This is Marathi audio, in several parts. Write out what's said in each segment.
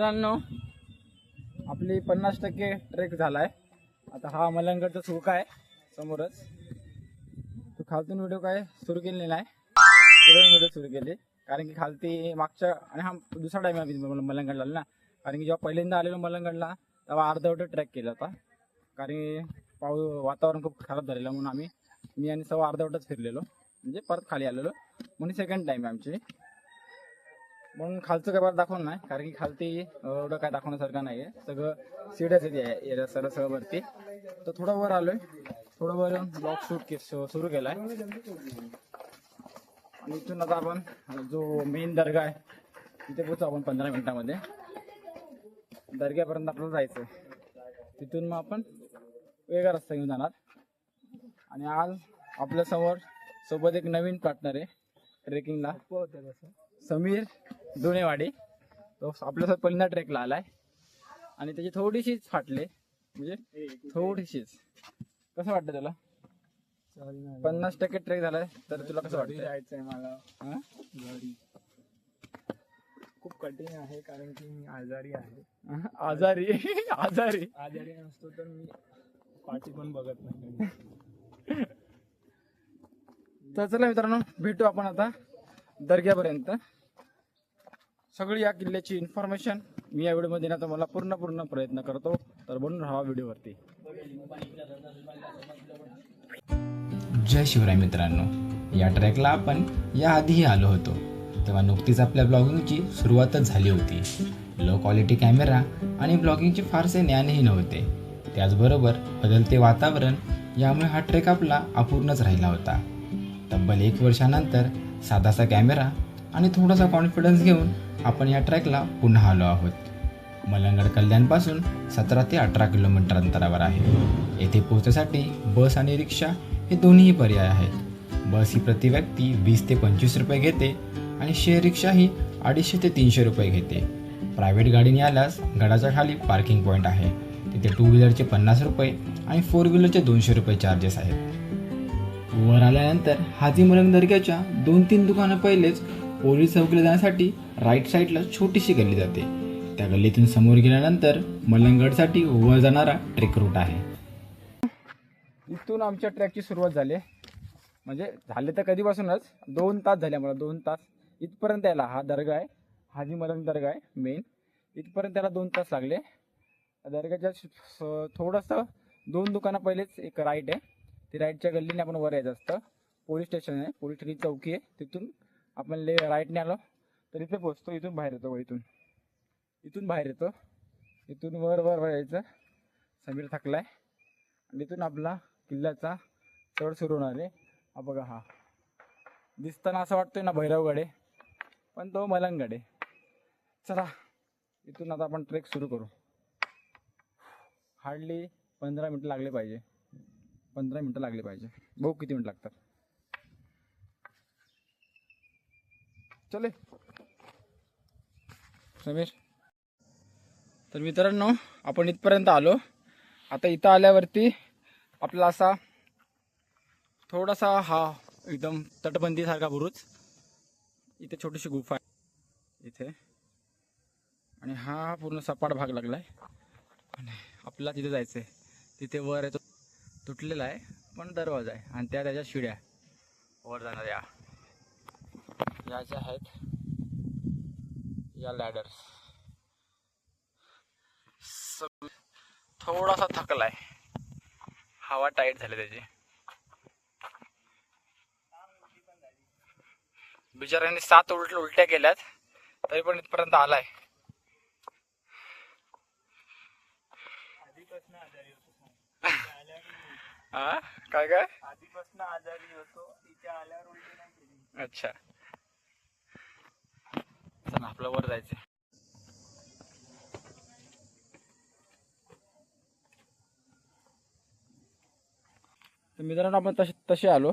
मित्रांनो आपली पन्नास टक्के ट्रेक झाला आहे आता हा मलंगडचा सुख आहे समोरच. तो खालतून व्हिडिओ काय सुरू केलेला नाही. पुढे व्हिडिओ सुरू केले. कारण की खालती मागच्या आणि हा दुसरा टाईम आहे मी मलंगडला आलो ना. कारण की जेव्हा पहिल्यांदा आलेलो मलंगडला तेव्हा अर्धवट ट्रॅक केला होता. कारण की पाऊ वातावरण खूप खराब झालेलं म्हणून आम्ही मी आणि सव्वा अर्धवटच फिरलेलो. म्हणजे परत खाली आलेलो. म्हणून सेकंड टाईम आहे आमची. म्हणून खालचं काय बरं दाखवलं नाही कारण की खालती एवढं काय दाखवण्यासारखं नाही आहे सगळं सीडच आहे सरळ सगळं वरती. तर थोडं वर आलोय. थोडं वर ब्लॉक शूट सुरू केलाय. आणि इथून आता आपण जो मेन दर्गा आहे तिथे पोहोचू आपण पंधरा मिनिटामध्ये. दर्ग्यापर्यंत आपल्याला जायचं तिथून मग आपण वेगळा रस्ता घेऊन जाणार. आणि आज आपल्यासमोर सोबत एक नवीन पार्टनर आहे ट्रेकिंगला समीर. दोनेवाडी तो आपल्यासोबत पहिल्यांदा ट्रेकला आलाय. आणि त्याची थोडीशीच फाटले. म्हणजे थोडीशीच. कसं वाटतं त्याला? पन्नास टक्के ट्रेक झालाय तर तुला कसं वाटतं जायचंय मला? घरी खूप कठीण आहे कारण की मी आजारी आहे. आजारी? आजारी. आजारी नसतो तर मी पाठी पण बघत नाही. तर चला मित्रांनो भेटू आपण आता दर्ग्यापर्यंत. सगळी या किल्ल्याची इन्फॉर्मेशन मी या व्हिडिओमध्ये देण्याचा मला पूर्ण पूर्ण प्रयत्न करतो. तर बनून राहा व्हिडिओवरती जय शिवराय मित्रांनो. या ट्रॅकला आपण याआधीही आलो होतो. तेव्हा नुकतीच आपल्या ब्लॉगिंगची सुरुवातच झाली होती. लो क्वालिटी कॅमेरा आणि ब्लॉगिंगचे फारसे ज्ञानही नव्हते. त्याचबरोबर बदलते वातावरण यामुळे हा ट्रेक आपला अपूर्णच राहिला होता. तब्बल एक वर्षानंतर साधासा कॅमेरा आणि थोडासा कॉन्फिडन्स घेऊन आपण या ट्रॅकला पुन्हा आलो आहोत. मलंगड कल्याणपासून सतरा ते अठरा किलोमीटर अंतरावर आहे. येथे पोहोचण्यासाठी बस आणि रिक्षा हे दोन्हीही पर्याय आहेत. बस ही प्रति व्यक्ती वीस ते पंचवीस रुपये घेते आणि शेअर रिक्षा ही अडीचशे ते तीनशे रुपये घेते. प्रायव्हेट गाडीने आल्यास गडाच्या खाली पार्किंग पॉईंट आहे. तिथे टू व्हीलरचे पन्नास रुपये आणि फोर व्हीलरचे दोनशे रुपये चार्जेस आहेत. वर आल्यानंतर हाजी मलंग दर्ग्याच्या दोन तीन दुकानं पहिलेच पोलीस चौकीला जाण्यासाठी राईट साईडला छोटीशी गल्ली जाते. त्या गल्लीतून समोर गेल्यानंतर मलंगडसाठी वर जाणारा ट्रेक रूट आहे. इथून आमच्या ट्रॅकची सुरुवात झाली म्हणजे झाले तर कधीपासूनच? दोन तास झाले मला दोन तास. इथपर्यंत यायला हा दर्गा आहे. हाजी मलंग दर्गा आहे मेन इथपर्यंत त्याला दोन तास लागले. दर्गाच्या थोडंसं दोन दुकानं पहिलेच एक राईट आहे. ती राईटच्या गल्लीने आपण वर यायचं असतं. पोलीस स्टेशन आहे. पोलीस स्टेशन चौकी आहे. तिथून आपण ले राईटने आलो. तर इथे पोचतो इथून बाहेर येतो इथून. इथून बाहेर येतो. इथून वर वर वर यायचं. समीर थकलाय. आणि इथून आपला किल्ल्याचा चढ सुरू होणार आहे. हा बघा हा. दिसताना असं वाटतोय ना भैरवगडे पण तो मलंगड चला इथून आता आपण ट्रेक सुरू करू. हार्डली पंधरा मिनटं लागले पाहिजे. पंधरा मिनटं लागले पाहिजे. बघू किती मिनटं लागतात. चले. समीर. तर मित्रांनो आपण इथपर्यंत आलो. आता इथं आल्यावरती आपला असा थोडासा हा एकदम तटबंदीसारखा बुरुज. इथे छोटीशी गुफा आहे. इथे. आणि हा पूर्ण सपाट भाग लागलाय. आणि आपला तिथे जायचं आहे तिथे वर आहे तो तुटलेला आहे पण दरवाजा आहे. आणि त्या त्याच्या शिड्या. वर जाणाऱ्या या ज्या आहेत या लॅडर्स थोडासा थकलाय. हवा टाईट झाली त्याची. बिचाऱ्यांनी सात उलट उलट्या केल्यात तरी पण इथपर्यंत आलाय. आधीपासून आजारी होतो हा काय काय? आधीपासून आजारी होतो इथे आल्यावर उलटी नाही केली. अच्छा. चला आपलं वर जायचं तर मित्रांनो आपण तसे तसे आलो.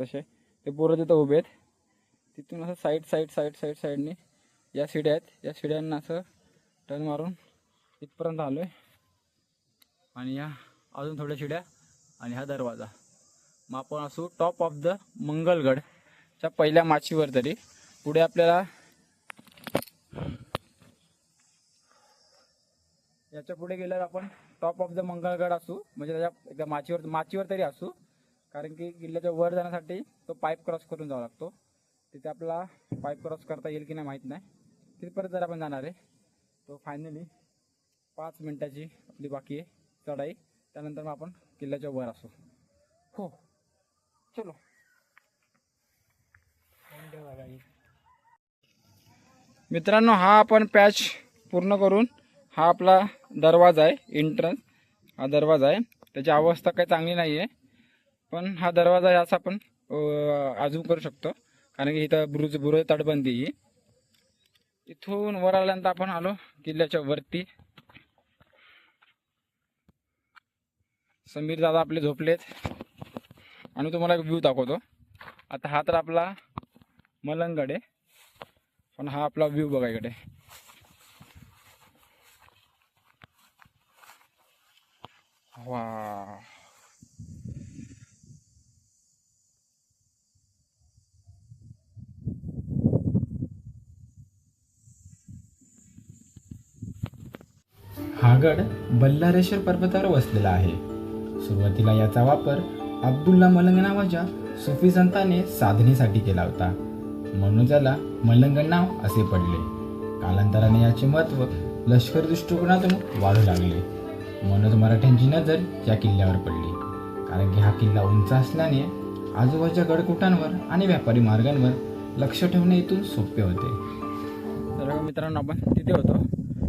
तसे. ते पोरं तिथं उभे आहेत. तिथून असं साईड साईड साईड साईड साईडने या शिड्या आहेत. या शिड्यांना असं टर्न मारून इथपर्यंत आलो आहे आणि या अजून थोड्या शिड्या आणि हा दरवाजा. मग आपण असू टॉप ऑफ द मंगलगडच्या पहिल्या माचीवर तरी. पुढे आपल्याला याच्यापुढे गेल्यावर आपण टॉप ऑफ द मंगळगड असू म्हणजे त्याच्या एकदा माचीवर माचीवर तरी असू. कारण की किल्ल्याच्या वर जाण्यासाठी तो पाईप क्रॉस करून जावा लागतो. तिथे आपला पाईप क्रॉस करता येईल की नाही माहीत नाही. तिथपर्यंत जर आपण जाणार आहे. तो फायनली पाच मिनिटाची आपली बाकी आहे चढाई. त्यानंतर मग आपण किल्ल्याच्या वर असू. हो. चलो. मित्रांनो हा आपण पॅच पूर्ण करून हा आपला दरवाजा आहे एंट्रन्स हा दरवाजा आहे. त्याची अवस्था काही चांगली नाही आहे पण हा दरवाजा आहे असा आपण अजून करू शकतो. कारण की इथं बुरुज बुरुज तटबंदी ही इथून वर आल्यानंतर आपण आलो किल्ल्याच्या वरती. समीर दादा आपले झोपलेत. आणि तुम्हाला एक व्ह्यू दाखवतो. आता हा तर आपला मलंगड आहे. पण हा आपला व्ह्यू बघा इकडे. वा हा गड बल्लारेश्वर पर्वतावर वसलेला आहे. सुरुवातीला याचा वापर अब्दुल्ला मलंग नावाच्या सुफी संताने साधनेसाठी केला होता. म्हणून त्याला मलंग नाव असे पडले. कालांतराने याचे महत्त्व लष्कर दृष्टिकोनातून वाढू लागले. म्हणूनच मराठ्यांची नजर या किल्ल्यावर पडली. कारण की हा किल्ला उंच असल्याने आजूबाजूच्या गडकोटांवर आणि व्यापारी मार्गांवर लक्ष ठेवणे इथून सोपे होते. तर मित्रांनो आपण तिथे होतो.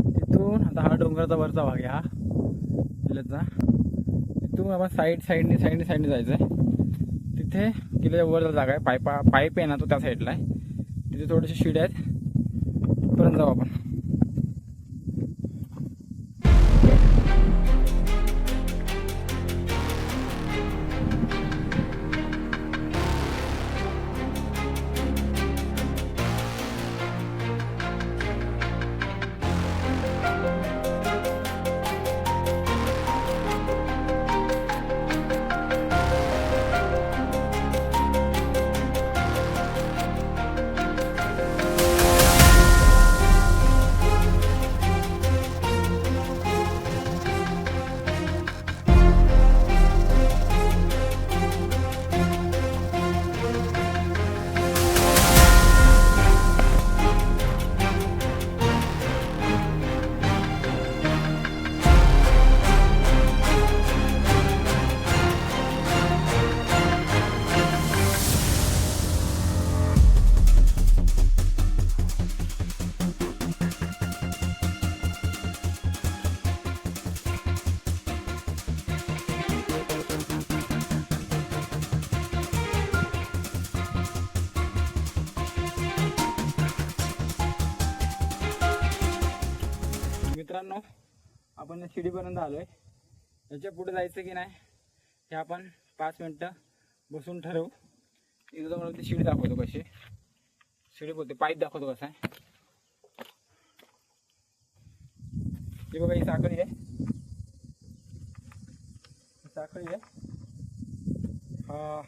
तिथून आता हा डोंगराचा वरचा भाग आहे हा. किल्ल्याचा तिथून आपण साईड साईडने साईडने साईडने जायचं आहे तिथे किल्ल्याच्या वर जागा आहे. पायपा पाईप आहे ना तो त्या साईडला आहे. तिथे थोडेसे शिड्या आहेत. तिथपर्यंत जाऊ आपण. मित्रांनो आपण या शिडीपर्यंत आलोय. याच्यापुढे जायचं की नाही हे आपण पाच मिनटं बसून ठरवू. एकदा तुम्हाला ती शिडी दाखवतो कशी. शिडी बोलते पाईप दाखवतो कसा आहे. हे बघा ही साखळी आहे. साखळी आहे. हा.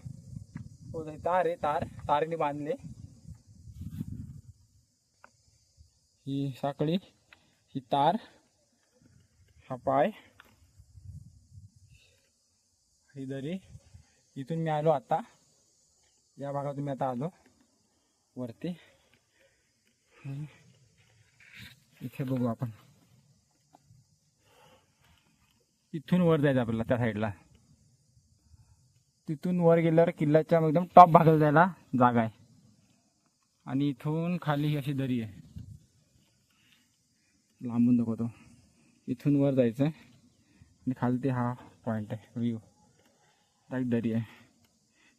हो तार आहे तार. तारेने बांधले ही साखळी ही तार. हा पाय. ही दरी. इथून मी आलो आता. या भागातून मी आता आलो. वरती. इथे बघू आपण. इथून वर जायचं आपल्याला त्या साईडला. तिथून वर गेल्यावर किल्ल्याच्या एकदम टॉप भागाला जायला जागा आहे. आणि इथून खाली ही अशी दरी आहे. लांबून दाखवतो. इथून वर जायचं आहे. आणि खालती हा पॉईंट आहे व्ह्यू डायरेक्ट दरी आहे.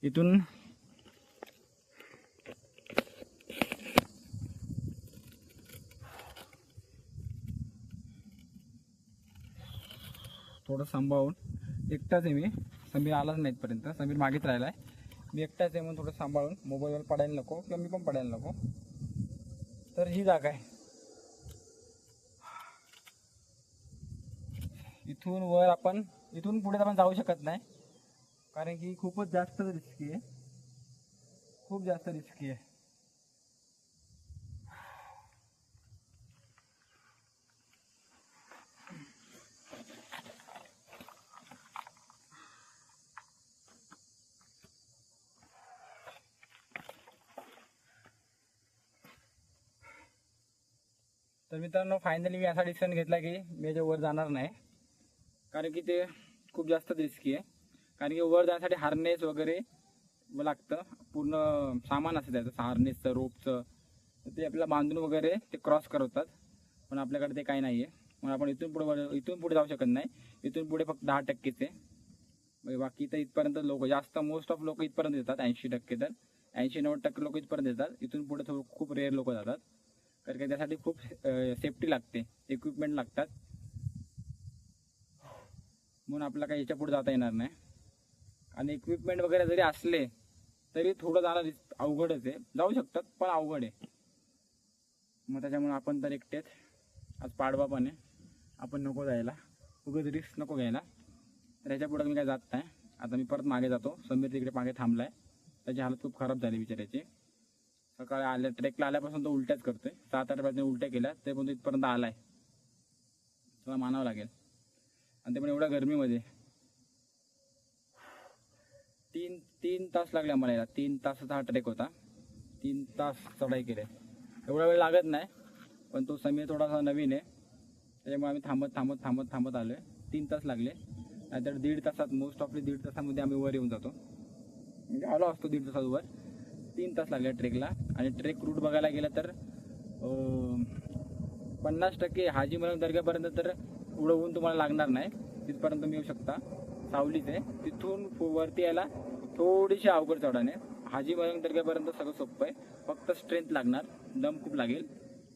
इथून थोडं सांभाळून एकटाच आहे मी. समीर आलाच नाही इथपर्यंत. समीर मागेच राहिला आहे मी एकटाच आहे म्हणून थोडं सांभाळून मोबाईलवर पडायला नको किंवा मी पण पडायला नको. तर ही जागा आहे. इथून वर आपण इथून पुढे आपण जाऊ शकत नाही. कारण की खूपच जास्त रिस्की आहे. खूप जास्त रिस्की आहे. तर मित्रांनो फायनली मी असा डिसिजन घेतला की मी याच्यावर जाणार नाही. कारण की ते खूप जास्त रिस्की आहे. कारण की वर जाण्यासाठी हार्नेस वगैरे लागतं. पूर्ण सामान असतं त्याचं हार्नेसचं रोपचं ते आपल्याला बांधून वगैरे ते क्रॉस करवतात पण आपल्याकडे ते काही नाही आहे मग आपण इथून पुढे इथून पुढे जाऊ शकत नाही. इथून पुढे फक्त दहा टक्केच. आहे म्हणजे बाकी तर इथपर्यंत लोक जास्त मोस्ट ऑफ लोक इथपर्यंत येतात. ऐंशी टक्के तर. ऐंशी नव्वद टक्के लोक इथपर्यंत येतात. इथून पुढे थोडं खूप रेअर लोक जातात. कारण की त्यासाठी खूप सेफ्टी लागते. इक्विपमेंट लागतात. म्हणून आपल्याला काही याच्यापुढे जाता येणार नाही. आणि इक्विपमेंट वगैरे जरी असले तरी थोडं जाणं अवघडच आहे. जाऊ शकतात पण अवघड आहे. मग त्याच्यामुळे आपण तर एकटेच. आज पाडवा पण आहे. आपण नको जायला. उगाच रिस्क नको घ्यायला. तर ह्याच्या पुढे मी काय जात नाही. आता मी परत मागे जातो. समीर तिकडे मागे थांबलाय. त्याची हालत खूप खराब झाली बिचाऱ्याची. सकाळी आल्या ट्रेकला आल्यापासून तो उलट्याच करतोय. सात आठ वाजता उलट्या केल्या ते पण इथपर्यंत आलाय. तुला मानावं लागेल. आणि ते पण एवढ्या गरमीमध्ये. तीन तीन तास लागले आम्हाला याला तीन तासाचा हा ट्रेक होता. तीन तास चढाई केली. एवढा वेळ लागत नाही पण तो समीर थोडासा नवीन आहे. त्याच्यामुळे आम्ही थांबत थांबत थांबत थांबत आलो आहे तीन तास लागले. नाहीतर दीड तासात मोस्ट ऑफली दीड तासामध्ये आम्ही वर येऊन जातो. म्हणजे आलो असतो दीड तासात वर. तीन तास लागले ट्रेकला आणि ट्रेक रूट बघायला गेलं तर पन्नास टक्के हाजी मलंग दर्ग्यापर्यंत तर एवढं ऊन तुम्हाला लागणार नाही. तिथपर्यंत तुम्ही येऊ शकता. सावलीच आहे. तिथून वरती यायला थोडीशी अवघड चढाने हाजी मयंग दर्ग्यापर्यंत सगळं सोपं आहे. फक्त स्ट्रेंथ लागणार. दम खूप लागेल.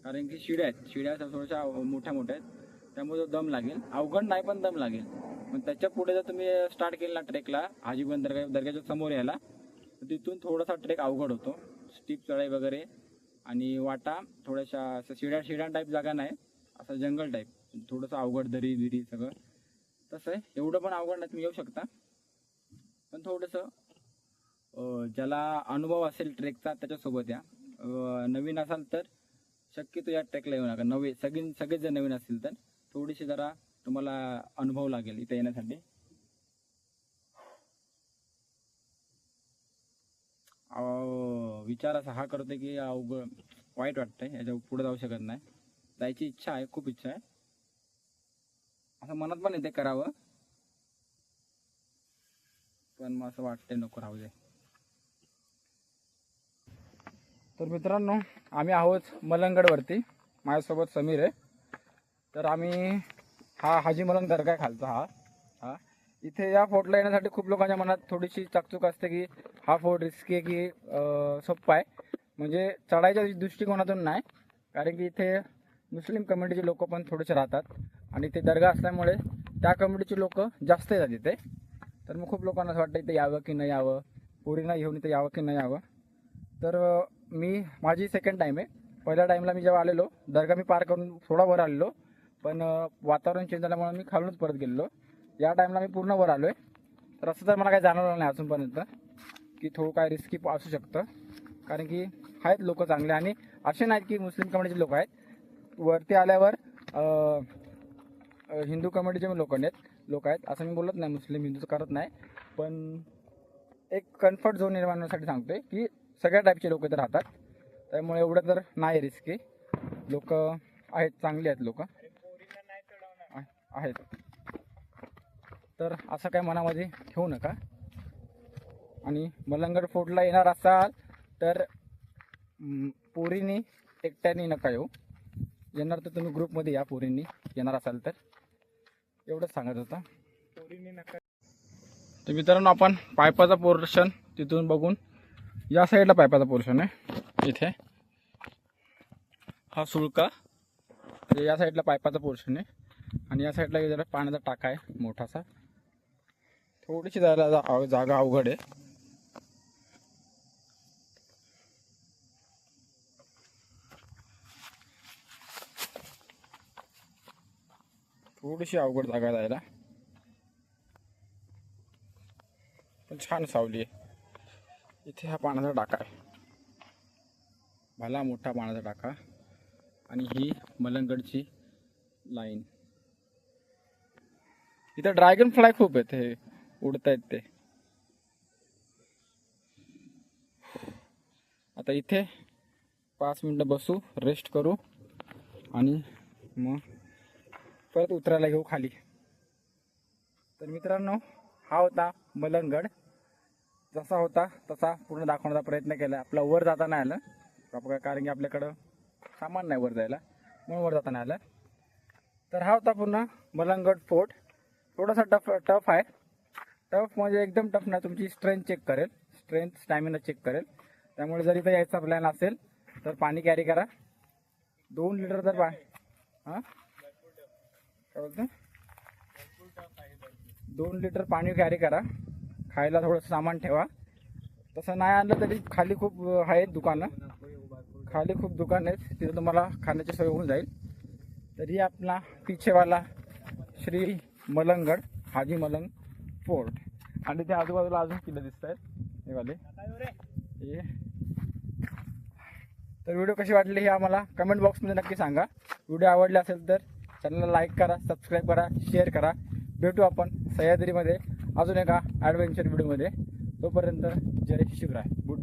कारण की शिड्या आहेत. शिड्या थोड्याशा मोठ्या मोठ्या आहेत. त्यामुळे तो दम लागेल. अवघड नाही पण दम लागेल. पण त्याच्या पुढे जर तुम्ही स्टार्ट केला ट्रेकला हाजीबंद दर्गा दर्ग्याच्या समोर यायला तर तिथून थोडासा ट्रेक अवघड होतो. स्टीप चढाई वगैरे आणि वाटा थोड्याशा असं शिड्या शिड्या टाईप जागा नाही. असं जंगल टाईप थोडंसं अवघड दरी बिरी सगळं. तसं आहे. एवढं पण अवघड नाही तुम्ही येऊ शकता. पण थोडंसं ज्याला अनुभव असेल ट्रेकचा त्याच्यासोबत या. नवीन असाल तर शक्यतो या ट्रेकला येऊ नका. नवे सगळे सगळेच जर नवीन असतील तर थोडीशी जरा तुम्हाला अनुभव लागेल इथे येण्यासाठी. विचार असा हा करतोय की अवघड वाईट वाटतंय. याच्यापुढे जाऊ शकत नाही. जायची इच्छा आहे खूप इच्छा आहे. असं मनात पण येते करावं. पण मग असं वाटतंय नको राहू दे. तर मित्रांनो आम्ही आहोत मलंगडवरती. माझ्यासोबत समीर आहे. तर आम्ही हा हाजी मलंग दर्गा खालतो हा. हा. इथे या फोर्टला येण्यासाठी खूप लोकांच्या मनात थोडीशी चाकचूक असते की हा फोर्ट रिस्की आहे की सोप्पा आहे. म्हणजे चढायच्या दृष्टिकोनातून नाही. कारण की इथे मुस्लिम कम्युनिटीचे लोक पण थोडेसे राहतात. आणि ते दर्गा असल्यामुळे त्या कम्युनिटीचे लोक जास्त येतात इथे तर मग खूप लोकांना असं वाटतं इथे यावं की नाही यावं? पोरींना घेऊन इथे यावं की नाही यावं? तर मी माझी सेकंड टाईम आहे. पहिल्या टाईमला मी जेव्हा आलेलो दर्गा मी पार करून थोडा वर आलेलो. पण वातावरण चेंज झाल्यामुळे मी खालूनच परत गेलेलो. या टाईमला मी पूर्ण वर आलो आहे तर असं तर मला काही जाणवलं नाही अजूनपर्यंत की थोडं काय रिस्की असू शकतं. कारण की आहेत लोक चांगले आणि असे नाहीत की मुस्लिम कम्युनिटीचे लोक आहेत. वरती आल्यावर हिंदू कम्युनिटीचे लोक आहेत. लोक आहेत. असं मी बोलत नाही मुस्लिम हिंदूचं करत नाही. पण एक कम्फर्ट झोन निर्माण होण्यासाठी सांगतोय की सगळ्या टाईपचे लोक इथे राहतात. त्यामुळे एवढं तर नाही रिस्की लोक आहेत चांगली आहेत लोक. आहेत. तर असं काय मनामध्ये ठेवू नका. आणि मलंगड फोर्टला येणार असाल तर पोरीने एकट्याने नका येऊ. येणार तर तुम्ही ग्रुपमध्ये या पोरींनी. येणार असाल तर. एवढंच सांगत होता. पोरींनी नका तर मित्रांनो आपण पायपाचा पोर्शन तिथून बघून या साईडला पायपाचा पोर्शन आहे. इथे. हा सुळका. म्हणजे या साईडला पायपाचा पोर्शन आहे. आणि या साईडला जरा पाण्याचा टाका आहे मोठासा. थोडीशी जायला जा- जागा अवघड आहे. थोडीशी अवघड जागा जायला. पण छान सावली आहे. इथे हा पाण्याचा टाका आहे. भला मोठा पाण्याचा टाका आणि ही मलंगडची लाईन. इथं ड्रॅगन फ्लाय खूप आहेत हे उडत आहेत ते. आता इथे पाच मिनटं बसू रेस्ट करू. आणि मग परत उतरायला घेऊ खाली. तर मित्रांनो हा होता मलंगड. जसा होता तसा पूर्ण दाखवण्याचा प्रयत्न केला. आपला वर जाता नाही आलं. आप- कारण की आपल्याकडं सामान नाही वर जायला. म्हणून वर जाता नाही आलं. तर हा होता पूर्ण मलंगड फोर्ट. थोडासा टफ टफ आहे. टफ म्हणजे एकदम टफ नाही. तुमची स्ट्रेंथ चेक करेल. स्ट्रेंथ स्टॅमिना चेक करेल. त्यामुळे जरी इथं यायचा प्लॅन असेल तर पाणी कॅरी करा. दोन लिटर तर पा हां? काय बोलतो दोन लिटर पाणी कॅरी करा. खायला थोडंसं सामान ठेवा. तसं नाही आणलं तरी खाली खूप आहेत दुकानं. खाली खूप दुकान आहेत. तिथं तुम्हाला खाण्याची सोय होऊन जाईल. तरी आपला पिछेवाला श्री मलंगड हाजी मलंग फोर्ट. आणि त्या आजूबाजूला अजून किल्ले दिसत आहेत. हे वाले. हे. तर व्हिडिओ कशी वाटली हे आम्हाला कमेंट बॉक्समध्ये नक्की सांगा. व्हिडिओ आवडला असेल तर चॅनलला लाईक करा सबस्क्राईब करा शेअर करा. भेटू आपण सह्याद्रीमध्ये अजून एका ॲडव्हेंचर व्हिडिओमध्ये तोपर्यंत जय शिवराय. गुड